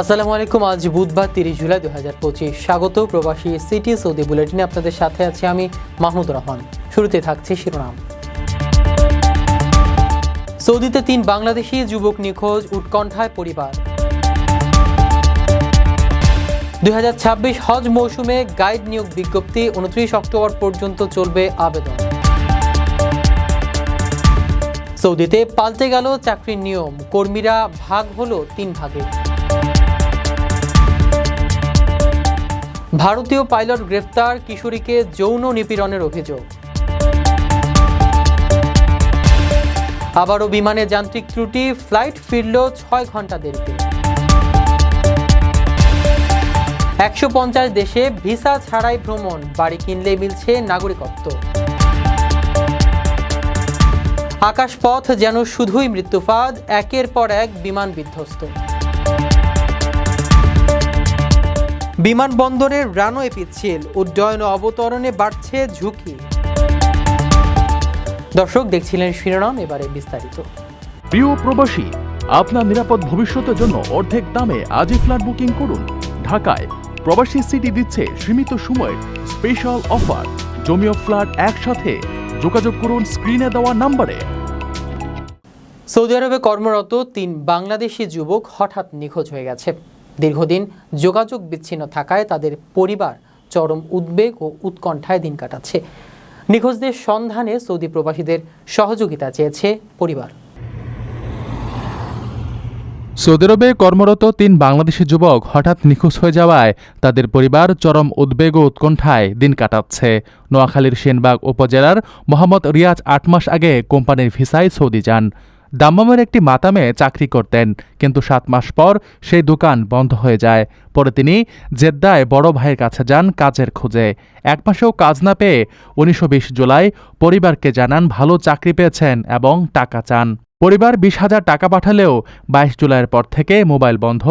আসসালামু আলাইকুম, আজ বুধবার তিরিশ জুলাই দু হাজার পঁচিশ। স্বাগত প্রবাসী সিটি সৌদি বুলেটিনে আপনাদের সাথে আছি আমি মাহমুদ রহমান। শুরুতে থাকছে শিরোনাম। সৌদিতে তিন বাংলাদেশি যুবক নিখোঁজ, উৎকণ্ঠায় পরিবার। দুই হাজার ছাব্বিশ হজ মৌসুমে গাইড নিয়োগ বিজ্ঞপ্তি, উনত্রিশ অক্টোবর পর্যন্ত চলবে আবেদন। সৌদিতে পাল্টে গেল চাকরির নিয়ম, কর্মীরা ভাগ হলো তিন ভাগে। ভারতীয় পাইলট গ্রেফতার কিশোরীকে যৌন নিপীড়নের অভিযোগ। আবারও বিমানে যান্ত্রিক ত্রুটি, ফ্লাইট ফিরল ছয় ঘণ্টা দেরিতে। একশো পঞ্চাশ দেশে ভিসা ছাড়াই ভ্রমণ, বাড়ি কিনলে মিলছে নাগরিকত্ব। আকাশপথ যেন শুধুই মৃত্যুফাদ, একের পর এক বিমান বিধ্বস্ত। বিমানবন্দরের রানওয়ে পিচ্ছিল উড্ডয়ন ও অবতরণে বাড়ছে ঝুঁকি। দর্শক দেখছিলেন শিরোনাম এবারে বিস্তারিত। প্রিয় প্রবাসী আপনার নিরাপদ ভবিষ্যতের জন্য অর্ধেক দামে আজই ফ্ল্যাট বুকিং করুন। ঢাকায় প্রবাসী সিটি দিচ্ছে সীমিত সময়ের স্পেশাল অফার। জমিও ফ্ল্যাট একসাথে যোগাযোগ করুন স্ক্রিনে দেওয়া নম্বরে। সৌদি আরবে কর্মরত তিন বাংলাদেশি যুবক হঠাৎ নিখোঁজ হয়ে গেছে। দীর্ঘদিন যোগাযোগ বিচ্ছিন্ন থাকায় তাদের পরিবার চরম উদ্বেগ ও উৎকণ্ঠায় দিন কাটাচ্ছে। নিখোঁজদের সন্ধানে সৌদি প্রবাসীদের সহযোগিতা চেয়েছে পরিবার। সৌদি আরবে কর্মরত তিন বাংলাদেশি যুবক হঠাৎ নিখোঁজ হয়ে যাওয়ায় তাদের পরিবার চরম উদ্বেগ ও উৎকণ্ঠায় দিন কাটাচ্ছে। নোয়াখালীর সেনবাগ উপজেলার মোহাম্মদ রিয়াজ আট মাস আগে কোম্পানির ভিসায় সৌদি যান। দাম্মামের একটি মাতামে চাকরি করতেন, কিন্তু সাত মাস পর সেই দোকান বন্ধ হয়ে যায়। পরে তিনি জেদ্দায় বড় ভাইয়ের কাছে যান কাজের খোঁজে। এক মাসেও কাজ না পেয়ে উনিশশো বিশ জুলাই পরিবারকে জানান ভালো চাকরি পেয়েছেন এবং টাকা চান। পরিবার বিশ হাজার টাকা পাঠালেও বাইশ জুলাইয়ের পর থেকে মোবাইল বন্ধ,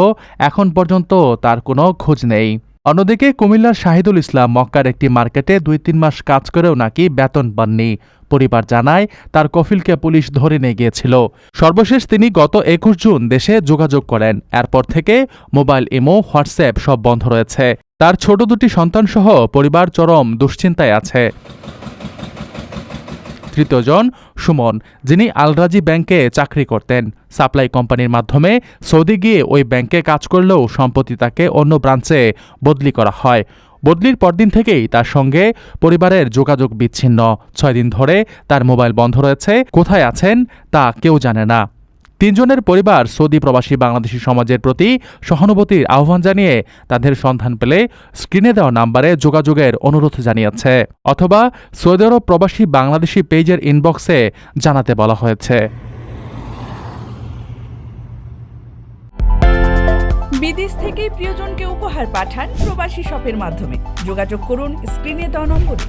এখন পর্যন্ত তার কোনো খোঁজ নেই। অন্যদিকে কুমিল্লার শাহিদুল ইসলাম মক্কার একটি মার্কেটে দুই তিন মাস কাজ করেও নাকি বেতন পাননি। পরিবার জানায়, তার কফিলকে পুলিশ ধরে নিয়ে গিয়েছিল। সর্বশেষ তিনি গত একুশ জুন দেশে যোগাযোগ করেন। এরপর থেকে মোবাইল, ইমো, হোয়াটসঅ্যাপ সব বন্ধ রয়েছে। তার ছোট দুটি সন্তানসহ পরিবার চরম দুশ্চিন্তায় আছে। তৃতীয়জন সুমন, যিনি আলরাজি ব্যাংকে চাকরি করতেন। সাপ্লাই কোম্পানির মাধ্যমে সৌদি গিয়ে ওই ব্যাংকে কাজ করলেও সম্প্রতি তাকে অন্য ব্রাঞ্চে বদলি করা হয়। বদলির পরদিন থেকেই তার সঙ্গে পরিবারের যোগাযোগ বিচ্ছিন্ন। ছয় দিন ধরে তার মোবাইল বন্ধ রয়েছে। কোথায় আছেন তা কেউ জানে না। তিনজনের পরিবার সৌদি প্রবাসী বাংলাদেশি সমাজের প্রতি সহানুভূতির আহ্বান জানিয়ে তাদের সন্ধান পেলে স্ক্রিনে দেওয়া নাম্বারে যোগাযোগের অনুরোধ জানিয়েছে। অথবা সৌদি আরব প্রবাসী বাংলাদেশি পেজের ইনবক্সে জানাতে বলা হয়েছে। বিদেশ থেকে প্রিয়জনকে উপহার পাঠান প্রবাসী শপের মাধ্যমে। যোগাযোগ করুন স্ক্রিনে দেওয়া নম্বরে।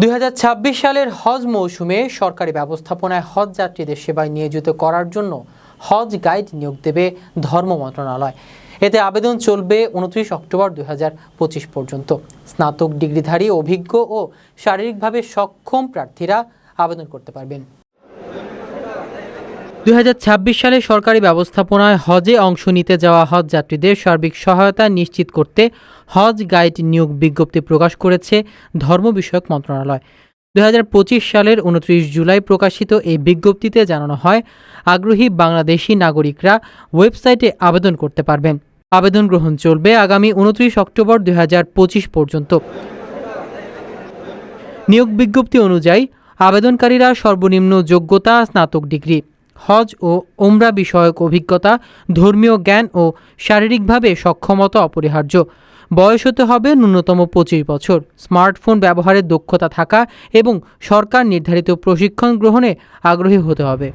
দুই সালের হজ মৌসুমে সরকারি ব্যবস্থাপনায় হজ যাত্রীদের সেবায় নিয়োজিত করার জন্য হজ গাইড নিয়োগ দেবে ধর্ম মন্ত্রণালয়। এতে আবেদন চলবে উনত্রিশ অক্টোবর দুই হাজার পঁচিশ পর্যন্ত। স্নাতক ডিগ্রিধারী, অভিজ্ঞ ও শারীরিকভাবে সক্ষম প্রার্থীরা আবেদন করতে পারবেন। দুই হাজার ছাব্বিশ সালে সরকারি ব্যবস্থাপনায় হজে অংশ নিতে যাওয়া হজ যাত্রীদের সার্বিক সহায়তা নিশ্চিত করতে হজ গাইড নিয়োগ বিজ্ঞপ্তি প্রকাশ করেছে ধর্ম বিষয়ক মন্ত্রণালয়। দু হাজার পঁচিশ সালের উনত্রিশ জুলাই প্রকাশিত এই বিজ্ঞপ্তিতে জানানো হয়, আগ্রহী বাংলাদেশি নাগরিকরা ওয়েবসাইটে আবেদন করতে পারবেন। আবেদন গ্রহণ চলবে আগামী উনত্রিশ অক্টোবর দুই হাজার পঁচিশ পর্যন্ত। নিয়োগ বিজ্ঞপ্তি অনুযায়ী আবেদনকারীরা সর্বনিম্ন যোগ্যতা স্নাতক ডিগ্রি। হজ ও ওমরা বিষয়ক অভিজ্ঞতা, ধর্মীয় জ্ঞান ও শারীরিকভাবে সক্ষমতা অপরিহার্য। বয়স হতে হবে ন্যূনতম পঁচিশ বছর। স্মার্টফোন ব্যবহারের দক্ষতা থাকা এবং সরকার নির্ধারিত প্রশিক্ষণ গ্রহণে আগ্রহী হতে হবে।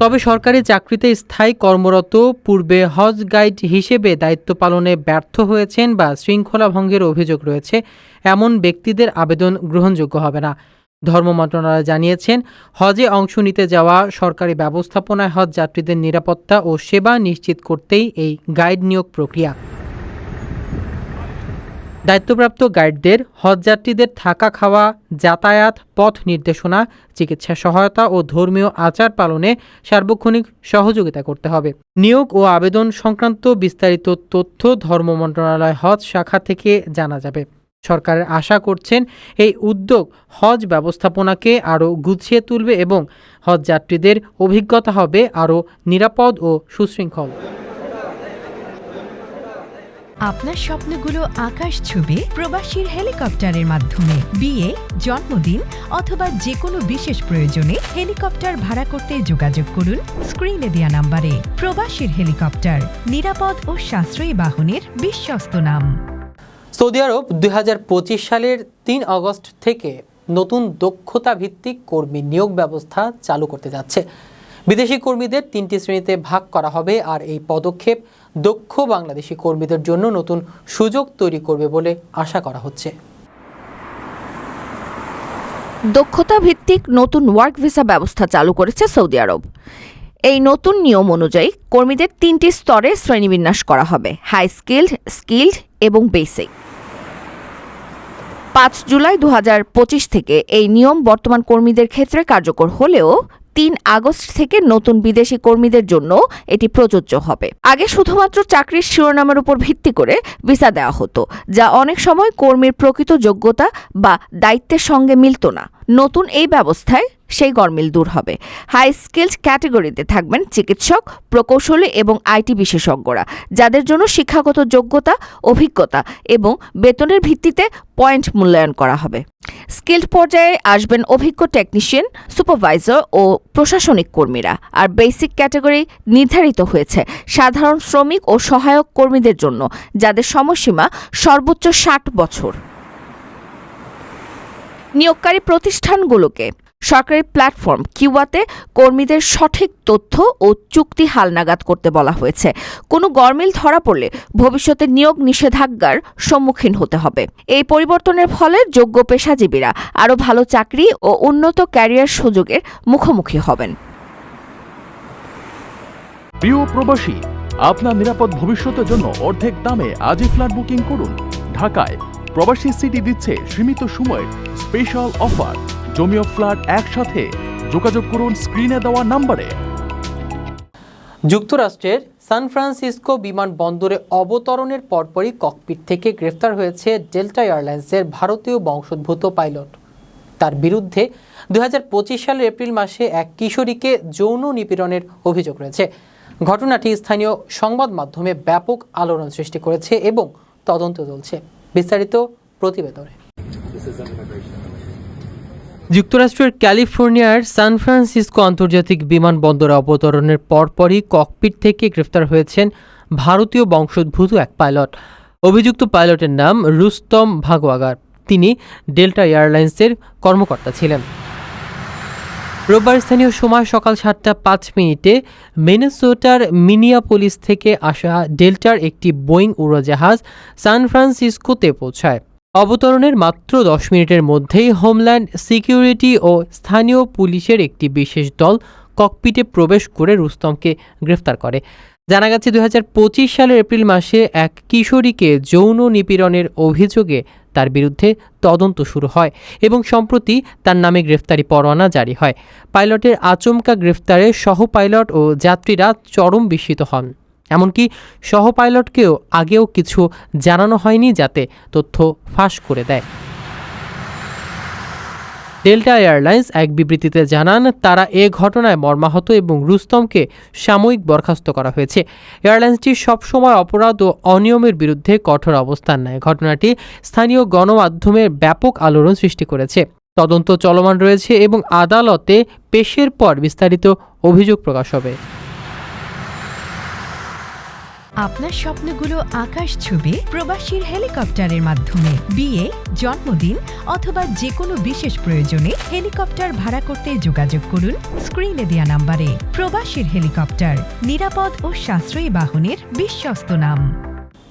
তবে সরকারি চাকরিতে স্থায়ী কর্মরত পূর্বে হজ গাইড হিসেবে দায়িত্ব পালনে ব্যর্থ হয়েছেন বা শৃঙ্খলা ভঙ্গের অভিযোগ রয়েছে, এমন ব্যক্তিদের আবেদন গ্রহণযোগ্য হবে না। ধর্ম মন্ত্রণালয় জানিয়েছেন, হজে অংশ নিতে যাওয়া সরকারি ব্যবস্থাপনায় হজ যাত্রীদের নিরাপত্তা ও সেবা নিশ্চিত করতেই এই গাইড নিয়োগ প্রক্রিয়া। দায়িত্বপ্রাপ্ত গাইডদের হজযাত্রীদের থাকা খাওয়া, যাতায়াত, পথ নির্দেশনা, চিকিৎসা সহায়তা ও ধর্মীয় আচার পালনে সার্বক্ষণিক সহযোগিতা করতে হবে। নিয়োগ ও আবেদন সংক্রান্ত বিস্তারিত তথ্য ধর্ম মন্ত্রণালয় হজ শাখা থেকে জানা যাবে। সরকারের আশা করছেন এই উদ্যোগ হজ ব্যবস্থাপনাকে আরও গুছিয়ে তুলবে এবং হজ যাত্রীদের অভিজ্ঞতা হবে আরও নিরাপদ ও সুশৃঙ্খল। আপনার স্বপ্নগুলো আকাশ ছুবে প্রবাসীর হেলিকপ্টারের মাধ্যমে। বিয়ে, জন্মদিন অথবা যে কোনো বিশেষ প্রয়োজনে হেলিকপ্টার ভাড়া করতে যোগাযোগ করুন স্ক্রিনে দেওয়া নাম্বারে। প্রবাসীর হেলিকপ্টার, নিরাপদ ও সাশ্রয়ী বাহনের বিশ্বস্ত নাম। সৌদি আরব দুই হাজার পঁচিশ সালের তিন আগস্ট থেকে নতুন দক্ষতা ভিত্তিক কর্মী নিয়োগ ব্যবস্থা চালু করতে যাচ্ছে। বিদেশি কর্মীদের তিনটি শ্রেণীতে ভাগ করা হবে আর এই পদক্ষেপ দক্ষ বাংলাদেশি কর্মীদের জন্য নতুন সুযোগ তৈরি করবে বলে আশা করা হচ্ছে। দক্ষতা ভিত্তিক নতুন ওয়ার্ক ভিসা ব্যবস্থা চালু করেছে সৌদি আরব। এই নতুন নিয়ম অনুযায়ী কর্মীদের তিনটি স্তরে শ্রেণীবিন্যাস করা হবে। হাই স্কিল্ড স্কিল্ড এবং বেসিক। পাঁচ জুলাই দু হাজার পঁচিশ থেকে এই নিয়ম বর্তমান কর্মীদের ক্ষেত্রে কার্যকর হলেও তিন আগস্ট থেকে নতুন বিদেশি কর্মীদের জন্য এটি প্রযোজ্য হবে। আগে শুধুমাত্র চাকরির শিরোনামের উপর ভিত্তি করে ভিসা দেওয়া হতো, যা অনেক সময় কর্মীর প্রকৃত যোগ্যতা বা দায়িত্বের সঙ্গে মিলত না। নতুন এই ব্যবস্থায় সেই গরমিল দূর হবে। হাই স্কিলড ক্যাটাগরিতে থাকবেন চিকিৎসক, প্রকৌশলী এবং আইটি বিশেষজ্ঞরা, যাদের জন্য শিক্ষাগত যোগ্যতা, অভিজ্ঞতা এবং বেতনের ভিত্তিতে পয়েন্ট মূল্যায়ন করা হবে। স্কিল্ড পর্যায়ে আসবেন অভিজ্ঞ টেকনিশিয়ান সুপারভাইজার ও প্রশাসনিক কর্মীরা। আর বেসিক ক্যাটাগরি নির্ধারিত হয়েছে সাধারণ শ্রমিক ও সহায়ক কর্মীদের জন্য, যাদের সময়সীমা সর্বোচ্চ ষাট বছর। নিয়োগকারী প্রতিষ্ঠানগুলোকে সরকারি প্ল্যাটফর্ম কিউয়াতে কর্মীদের সঠিক তথ্য ও চুক্তি হালনাগাদ করতে বলা হয়েছে। কোনো গরমিল ধরা পড়লে ভবিষ্যতে নিয়োগ নিষেধাজ্ঞার সম্মুখীন হতে হবে। এই পরিবর্তনের ফলে যোগ্য পেশাজীবীরা আরও ভালো চাকরি ও উন্নত ক্যারিয়ার সুযোগের মুখোমুখি হবেন। প্রিয় প্রবাসী, আপনার নিরাপদ ভবিষ্যতের জন্য অর্ধেক দামে আজই ফ্ল্যাট বুকিং করুন। ঢাকায় প্রবাসী সিটি দিচ্ছে সীমিত সময়ের স্পেশাল অফার। জমিও ফ্ল্যাট একসাথে। যোগাযোগ করুন স্ক্রিনে দেওয়া নাম্বারে। যুক্তরাষ্ট্রের সান ফ্রান্সিসকো বিমানবন্দরে অবতরণের পরপরই ককপিট থেকে গ্রেফতার হয়েছে ডেল্টা এয়ারলাইন্সের ভারতীয় বংশোদ্ভূত পাইলট। তার বিরুদ্ধে দু হাজার পঁচিশ সালের এপ্রিল মাসে এক কিশোরীকে যৌন নিপীড়নের অভিযোগ রয়েছে। ঘটনাটি স্থানীয় সংবাদ মাধ্যমে ব্যাপক আলোড়ন সৃষ্টি করেছে এবং তদন্ত চলছে। বিস্তারিত প্রতিবেদনে। যুক্তরাষ্ট্রের ক্যালিফোর্নিয়ার সান ফ্রান্সিসকো আন্তর্জাতিক বিমানবন্দরে অবতরণের পরপরই ককপিট থেকে গ্রেফতার হয়েছেন ভারতীয় বংশোদ্ভূত এক পাইলট। অভিযুক্ত পাইলটের নাম রুস্তম ভাগওয়াগার। তিনি ডেল্টা এয়ারলাইন্সের কর্মকর্তা ছিলেন। রোববার স্থানীয় সময় সকাল সাতটা পাঁচ মিনিটে মিনেসোটার মিনিয়াপোলিস থেকে আসা ডেল্টার একটি বোয়িং উড়োজাহাজ সান ফ্রান্সিসকোতে পৌঁছায়। অবতরণের মাত্র দশ মিনিটের মধ্যেই হোমল্যান্ড সিকিউরিটি ও স্থানীয় পুলিশের একটি বিশেষ দল ককপিটে প্রবেশ করে রুস্তমকে গ্রেফতার করে। জানা গেছে দু হাজার পঁচিশ সালের এপ্রিল মাসে এক কিশোরীকে যৌন নিপীড়নের অভিযোগে তার বিরুদ্ধে তদন্ত শুরু হয় এবং সম্প্রতি তার নামে গ্রেফতারি পরোয়ানা জারি হয়। পাইলটের আচমকা গ্রেফতারে সহ পাইলট ও যাত্রীরা চরম বিস্মিত হন। এমনকি সহ পাইলটকেও আগেও কিছু জানানো হয়নি যাতে তথ্য ফাঁস করে দেয়। ডেল্টা এয়ারলাইন্স এক বিবৃতিতে জানান, তারা এ ঘটনায় মর্মাহত এবং রুস্তমকে সাময়িক বরখাস্ত করা হয়েছে। এয়ারলাইন্সটি সবসময় অপরাধ ও অনিয়মের বিরুদ্ধে কঠোর অবস্থান নেয়। ঘটনাটি স্থানীয় গণমাধ্যমের ব্যাপক আলোড়ন সৃষ্টি করেছে। তদন্ত চলমান রয়েছে এবং আদালতে পেশের পর বিস্তারিত অভিযোগ প্রকাশ হবে। আপনার স্বপ্নগুলো আকাশ ছুবে প্রবাসীর হেলিকপ্টারের মাধ্যমে। বিয়ে, জন্মদিন অথবা যে কোনো বিশেষ প্রয়োজনে হেলিকপ্টার ভাড়া করতে যোগাযোগ করুন স্ক্রিনে দেওয়া নাম্বারে। প্রবাসীর হেলিকপ্টার, নিরাপদ ও সাশ্রয়ী বাহনের বিশ্বস্ত নাম।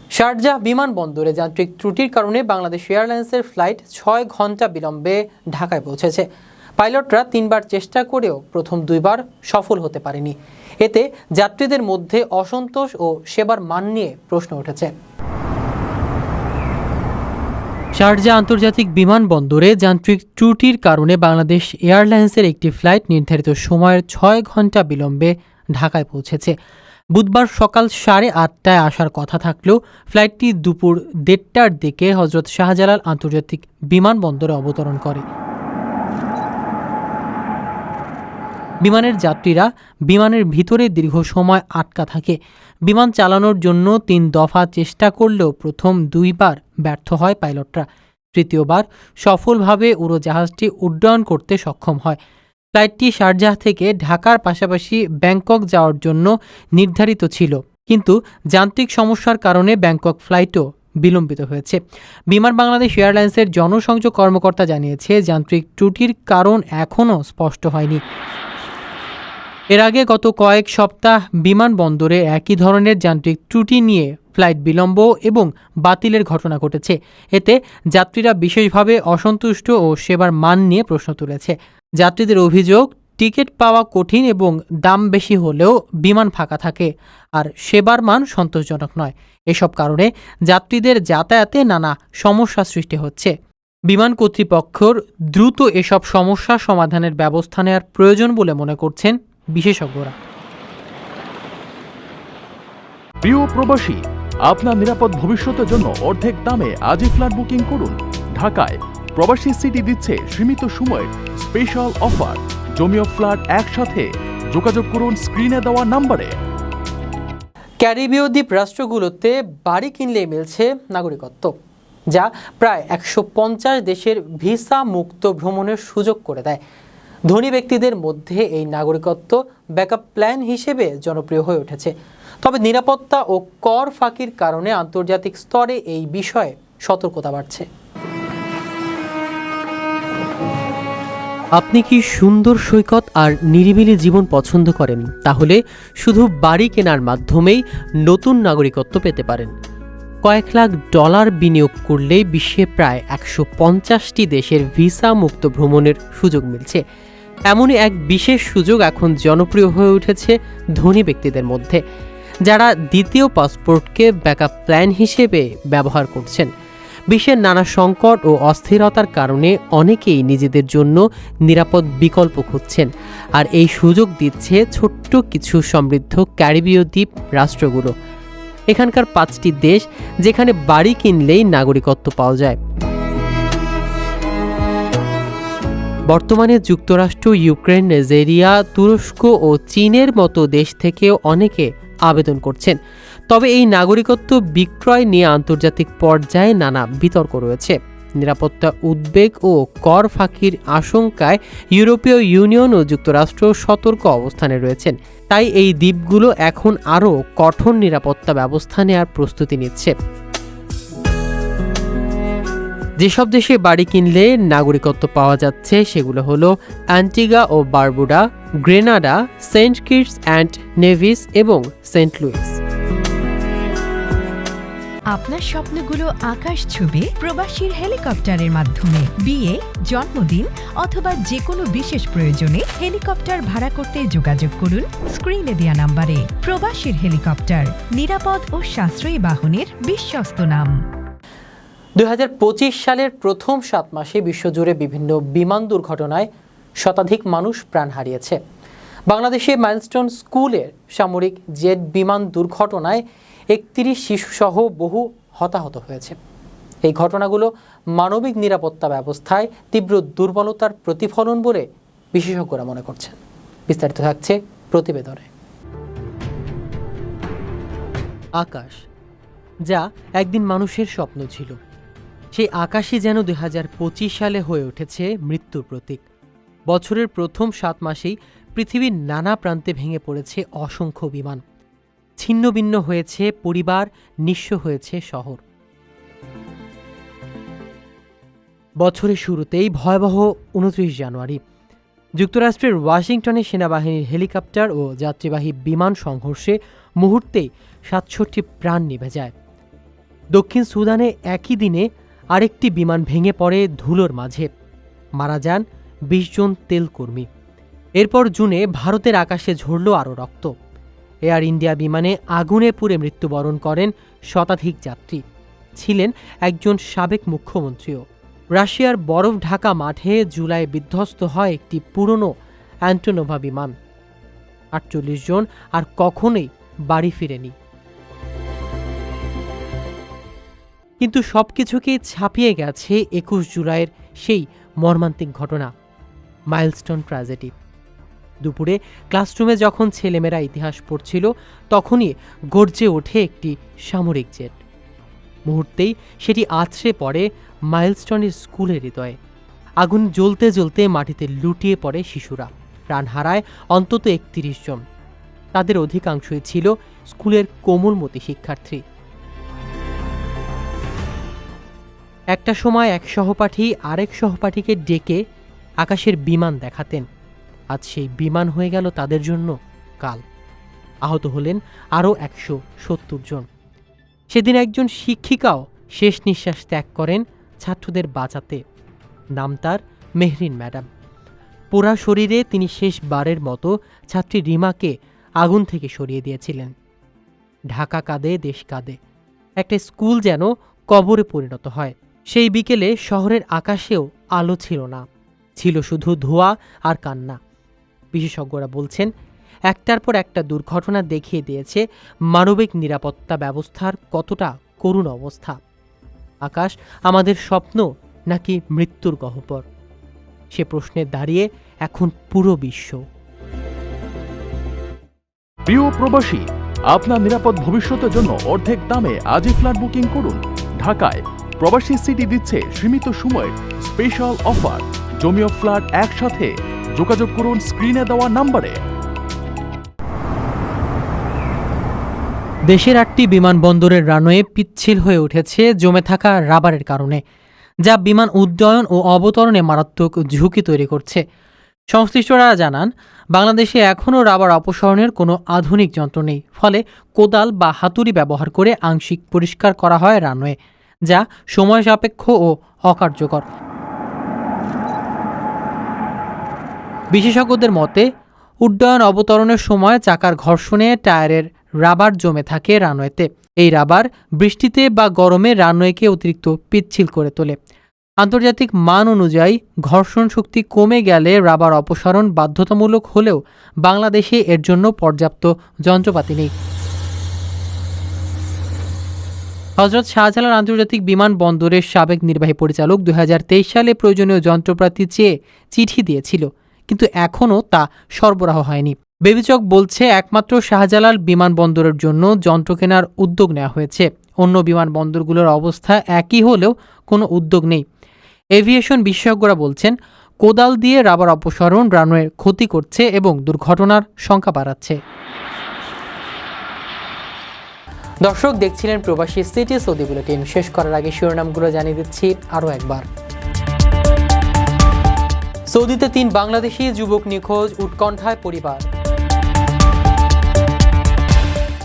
শারজাহ বিমানবন্দরে যান্ত্রিক ত্রুটির কারণে বাংলাদেশ এয়ারলাইন্সের ফ্লাইট ছয় ঘণ্টা বিলম্বে ঢাকায় পৌঁছেছে। পাইলটরা তিনবার চেষ্টা করেও প্রথম দুইবার সফল হতে পারেনি। এতে যাত্রীদের মধ্যে অসন্তোষ ও সেবার মান নিয়ে প্রশ্ন উঠেছে। শারজা আন্তর্জাতিক বিমানবন্দরে যান্ত্রিক ত্রুটির কারণে বাংলাদেশ এয়ারলাইন্সের একটি ফ্লাইট নির্ধারিত সময়ের ছয় ঘণ্টা বিলম্বে ঢাকায় পৌঁছেছে। বুধবার সকাল সাড়ে আটটায় আসার কথা থাকলেও ফ্লাইটটি দুপুর দেড়টার দিকে হজরত শাহজালাল আন্তর্জাতিক বিমানবন্দরে অবতরণ করে। বিমানের যাত্রীরা বিমানের ভিতরে দীর্ঘ সময় আটকা থাকে। বিমান চালানোর জন্য তিন দফা চেষ্টা করলেও প্রথম দুইবার ব্যর্থ হয় পাইলটরা। তৃতীয়বার সফলভাবে উড়োজাহাজটি উড্ডয়ন করতে সক্ষম হয়। ফ্লাইটটি শারজাহ থেকে ঢাকার পাশাপাশি ব্যাংকক যাওয়ার জন্য নির্ধারিত ছিল। কিন্তু যান্ত্রিক সমস্যার কারণে ব্যাংকক ফ্লাইটও বিলম্বিত হয়েছে। বিমান বাংলাদেশ এয়ারলাইন্সের জনসংযোগ কর্মকর্তা জানিয়েছে, যান্ত্রিক ত্রুটির কারণ এখনও স্পষ্ট হয়নি। এর আগে গত কয়েক সপ্তাহ বিমানবন্দরে একই ধরনের যান্ত্রিক ত্রুটি নিয়ে ফ্লাইট বিলম্ব এবং বাতিলের ঘটনা ঘটেছে। এতে যাত্রীরা বিশেষভাবে অসন্তুষ্ট ও সেবার মান নিয়ে প্রশ্ন তুলেছে। যাত্রীদের অভিযোগ, টিকিট পাওয়া কঠিন এবং দাম বেশি হলেও বিমান ফাঁকা থাকে আর সেবার মান সন্তোষজনক নয়। এসব কারণে যাত্রীদের যাতায়াতে নানা সমস্যা সৃষ্টি হচ্ছে। বিমান কর্তৃপক্ষর দ্রুত এসব সমস্যা সমাধানের ব্যবস্থা নেওয়ার প্রয়োজন বলে মনে করছেন বিশেষজ্ঞরা। প্রিয় প্রবাসী আপনার নিরাপদ ভবিষ্যতের জন্য অর্ধেক দামে আজই ফ্ল্যাট বুকিং করুন। ঢাকায় প্রবাসী সিটি দিচ্ছে সীমিত সময়ের স্পেশাল অফার। জমিও ফ্ল্যাট একসাথে। যোগাযোগ করুন স্ক্রিনে দেওয়া নম্বরে। ক্যারিবীয় দ্বীপ রাষ্ট্রগুলোতে বাড়ি কিনলে মিলছে নাগরিকত্ব যা প্রায় একশো পঞ্চাশ দেশের ভিসা মুক্ত ভ্রমণের সুযোগ করে দেয়। ধনী ব্যক্তিদের মধ্যে এই নাগরিকত্ব ব্যাকআপ প্ল্যান হিসেবে জনপ্রিয় হয়ে উঠেছে। তবে নিরাপত্তা ও কর ফাঁকির কারণে আন্তর্জাতিক স্তরে এই বিষয়ে সতর্কতা বাড়ছে। আপনি কি সুন্দর সৈকত আর নিরিবিলি জীবন পছন্দ করেন? তাহলে শুধু বাড়ি কেনার মাধ্যমেই নতুন নাগরিকত্ব পেতে পারেন। কয়েক লাখ ডলার বিনিয়োগ করলেই বিশ্বে প্রায় একশো পঞ্চাশটি দেশের ভিসা মুক্ত ভ্রমণের সুযোগ মিলছে। এমনই এক বিশেষ সুযোগ এখন জনপ্রিয় হয়ে উঠেছে ধনী ব্যক্তিদের মধ্যে, যারা দ্বিতীয় পাসপোর্টকে ব্যাকআপ প্ল্যান হিসেবে ব্যবহার করছেন। বিশ্বের নানা সংকট ও অস্থিরতার কারণে অনেকেই নিজেদের জন্য নিরাপদ বিকল্প খুঁজছেন আর এই সুযোগ দিচ্ছে ছোট্ট কিছু সমৃদ্ধ ক্যারিবীয় দ্বীপ রাষ্ট্রগুলো। এখানকার পাঁচটি দেশ যেখানে বাড়ি কিনলেই নাগরিকত্ব পাওয়া যায়। বর্তমানে যুক্তরাষ্ট্র, ইউক্রেন, নাইজেরিয়া, তুরস্ক ও চীনের মতো দেশ থেকেও অনেকে আবেদন করছেন। তবে এই নাগরিকত্ব বিক্রয় নিয়ে আন্তর্জাতিক পর্যায়ে নানা বিতর্ক রয়েছে। নিরাপত্তা উদ্বেগ ও কর ফাঁকির আশঙ্কায় ইউরোপীয় ইউনিয়ন ও যুক্তরাষ্ট্র সতর্ক অবস্থানে রয়েছেন। তাই এই দ্বীপগুলো এখন আরও কঠোর নিরাপত্তা ব্যবস্থা নেওয়ার প্রস্তুতি নিচ্ছে। যেসব দেশে বাড়ি কিনলে নাগরিকত্ব পাওয়া যাচ্ছে, সেগুলো হলো Antigua O Barbuda, Grenada, Saint Kitts and Nevis এবং সেন্ট লুইস। আপনার স্বপ্নগুলো আকাশ ছুবে প্রবাসীর হেলিকপ্টারের মাধ্যমে। বিয়ে, জন্মদিন অথবা যে কোনো বিশেষ প্রয়োজনে হেলিকপ্টার ভাড়া করতে যোগাযোগ করুন স্ক্রিনে দেওয়া নাম্বারে। প্রবাসীর হেলিকপ্টার, নিরাপদ ও সাশ্রয়ী বাহনের বিশ্বস্ত নাম। দুই হাজার পঁচিশ সালের প্রথম সাত মাসে বিশ্বজুড়ে বিভিন্ন বিমান দুর্ঘটনায় শতাধিক মানুষ প্রাণ হারিয়েছে। বাংলাদেশে মাইলস্টোন স্কুলের সামরিক জেট বিমান দুর্ঘটনায় একত্রিশ শিশুসহ বহু হতাহত হয়েছে। এই ঘটনাগুলো মানবিক নিরাপত্তা ব্যবস্থায় তীব্র দুর্বলতার প্রতিফলন বলে বিশেষজ্ঞরা মনে করছেন। বিস্তারিত থাকছে প্রতিবেদনে। আকাশ, যা একদিন মানুষের স্বপ্ন ছিল। সেই আকাশই যেন দুই হাজার পঁচিশ সালে হয়ে উঠেছে মৃত্যুর প্রতীক। বছরের প্রথম সাত মাসেই পৃথিবীর নানা প্রান্তে ভেঙে পড়েছে অসংখ্য বিমান। ছিন্নভিন্ন হয়েছে পরিবার, নিঃস্ব হয়েছে শহর। বছরের শুরুতেই ভয়াবহ উনত্রিশ জানুয়ারি। যুক্তরাষ্ট্রের ওয়াশিংটনে সেনাবাহিনীর হেলিকপ্টার ও যাত্রীবাহী বিমান সংঘর্ষে মুহূর্তেই সাতষট্টি প্রাণ নিভে যায়। দক্ষিণ সুদানে একই দিনে আরেকটি বিমান ভেঙে পড়ে ধুলোর মাঝে। মারা যান বিশ জন তেলকর্মী এরপর জুনে ভারতের আকাশে ঝরল আরও রক্ত। এয়ার ইন্ডিয়া বিমানে আগুনে পুড়ে মৃত্যুবরণ করেন শতাধিক যাত্রী। ছিলেন একজন সাবেক মুখ্যমন্ত্রীও। রাশিয়ার বরফ ঢাকা মাঠে জুলাই বিধ্বস্ত হয় একটি পুরনো অ্যান্টোনোভা বিমান। আটচল্লিশ জন আর কখনোই বাড়ি ফিরেনি। কিন্তু সবকিছুকে ছাপিয়ে গেছে একুশ জুলাইয়ের সেই মর্মান্তিক ঘটনা, মাইলস্টোন ট্র্যাজেডি। দুপুরে ক্লাসরুমে যখন ছেলেমেয়েরা ইতিহাস পড়ছিল, তখনই গর্জে ওঠে একটি সামরিক জেট। মুহূর্তেই সেটি আছড়ে পড়ে মাইলস্টনের স্কুলের হৃদয়ে। আগুন জ্বলতে জ্বলতে মাটিতে লুটিয়ে পড়ে শিশুরা। প্রাণ হারায় অন্তত একত্রিশ জন। তাদের অধিকাংশই ছিল স্কুলের কোমলমতি শিক্ষার্থী। একটা সময় এক সহপাঠী আরেক সহপাঠীকে ডেকে আকাশের বিমান দেখাতেন। আজ সেই বিমান হয়ে গেল তাদের জন্য কাল। আহত হলেন আরও একশো সত্তর জন। সেদিন একজন শিক্ষিকাও শেষ নিঃশ্বাস ত্যাগ করেন ছাত্রদের বাঁচাতে। নাম তার মেহরিন ম্যাডাম। পোড়া শরীরে তিনি শেষবারের মতো ছাত্রী রিমাকে আগুন থেকে সরিয়ে দিয়েছিলেন। ঢাকা কাঁদে, দেশ কাঁদে। একটা স্কুল যেন কবরে পরিণত হয়। সেই বিকেলে শহরের আকাশেও আলো ছিল না। ছিল শুধু ধোঁয়া আর কান্না। বিশেষজ্ঞরা বলছেন, একটার পর একটা দুর্ঘটনা দেখিয়ে দিয়েছে মানবিক নিরাপত্তা ব্যবস্থার কতটা করুণ অবস্থা। আকাশ আমাদের স্বপ্ন নাকি মৃত্যুর গহ্বর? সে প্রশ্নে দাঁড়িয়ে এখন পুরো বিশ্ব। প্রিয় প্রবাসী, আপনার নিরাপদ ভবিষ্যতের জন্য অর্ধেক দামে আজই ফ্ল্যাট বুকিং করুন। ঢাকায় প্রবাসী সিটি দিচ্ছে সীমিত সময়ের স্পেশাল অফার জমি ও ফ্ল্যাট একসাথে। যোগাযোগ করুন স্ক্রিনে দেওয়া নাম্বারে। দেশের আটটি বিমানবন্দরের রানওয়ে পিচ্ছিল হয়ে উঠেছে জমে থাকা রাবারের কারণে, যা বিমান উড্ডয়ন ও অবতরণে মারাত্মক ঝুঁকি তৈরি করছে। সংশ্লিষ্টরা জানান, বাংলাদেশে এখনও রাবার অপসারণের কোনো আধুনিক যন্ত্র নেই, ফলে কোদাল বা হাতুড়ি ব্যবহার করে আংশিক পরিষ্কার করা হয় রানওয়ে। যা সময় সাপেক্ষ ও অকার্যকর। বিশেষজ্ঞদের মতে, উড্ডয়ন অবতরণের সময় চাকার ঘর্ষণে টায়ারের রাবার জমে থাকে রানওয়েতে। এই রাবার বৃষ্টিতে বা গরমে রানওয়েকে অতিরিক্ত পিচ্ছিল করে তোলে। আন্তর্জাতিক মান অনুযায়ী, ঘর্ষণ শক্তি কমে গেলে রাবার অপসারণ বাধ্যতামূলক হলেও বাংলাদেশে এর জন্য পর্যাপ্ত যন্ত্রপাতি নেই। হজরত শাহজালাল আন্তর্জাতিক বিমানবন্দরের সাবেক নির্বাহী পরিচালক দু হাজার তেইশ সালে প্রয়োজনীয় যন্ত্রপাতি চেয়ে চিঠি দিয়েছিল, কিন্তু এখনও তা সরবরাহ হয়নি। বেবিচক বলছে, একমাত্র শাহজালাল বিমানবন্দরের জন্য যন্ত্র কেনার উদ্যোগ নেওয়া হয়েছে। অন্য বিমানবন্দরগুলোর অবস্থা একই হলেও কোনো উদ্যোগ নেই। এভিয়েশন বিশেষজ্ঞরা বলছেন, কোদাল দিয়ে রাবার অপসারণ রানওয়ের ক্ষতি করছে এবং দুর্ঘটনার সংখ্যা বাড়াচ্ছে। দর্শক দেখছিলেন প্রবাসী সিটি সৌদি বুলেটিন। শেষ করার আগে শিরোনামগুলো জানিয়ে দিচ্ছি আরও একবার। সৌদিতে তিন বাংলাদেশি যুবক নিখোঁজ, উৎকণ্ঠায় পরিবার।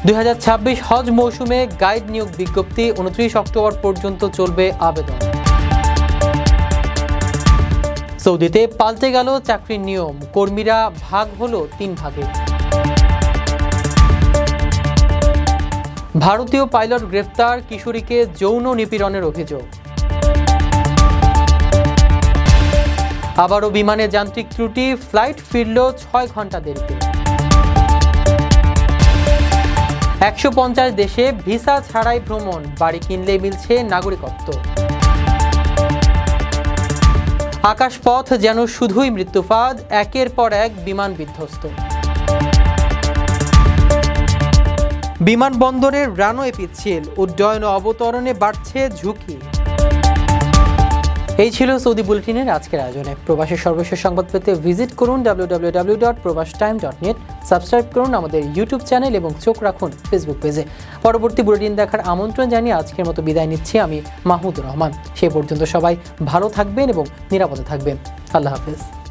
দুই হাজার ছাব্বিশ হজ মৌসুমে গাইড নিয়োগ বিজ্ঞপ্তি, উনত্রিশ অক্টোবর পর্যন্ত চলবে আবেদন। সৌদিতে পাল্টে গেল চাকরির নিয়ম, কর্মীরা ভাগ হলো তিন ভাগে। ভারতীয় পাইলট গ্রেফতার কিশোরীকে যৌন নিপীড়নের অভিযোগ। আবারও বিমানে যান্ত্রিক ত্রুটি, ফ্লাইট ফিরল ছয় ঘণ্টা দেরিতে। একশো পঞ্চাশ দেশে ভিসা ছাড়াই ভ্রমণ, বাড়ি কিনলে মিলছে নাগরিকত্ব। আকাশপথ যেন শুধুই মৃত্যুফাদ, একের পর এক বিমান বিধ্বস্ত। বিমানবন্দরের রানওয়ে পিচ্ছিল। উড্ডয়ন অবতরণে বাড়ছে ঝুঁকি। এই ছিল সৌদি বুলেটিনের আজকের আয়োজনে। প্রবাসের সর্বশেষ সংবাদ পেতে ভিজিট করুন ডট নেট সাবস্ক্রাইব করুন আমাদের ইউটিউব চ্যানেল এবং চোখ রাখুন ফেসবুক পেজে। পরবর্তী বুলেটিন দেখার আমন্ত্রণ জানিয়ে আজকের মতো বিদায় নিচ্ছি আমি মাহমুদুর রহমান। সে পর্যন্ত সবাই ভালো থাকবেন এবং নিরাপদে থাকবেন। আল্লাহ হাফেজ।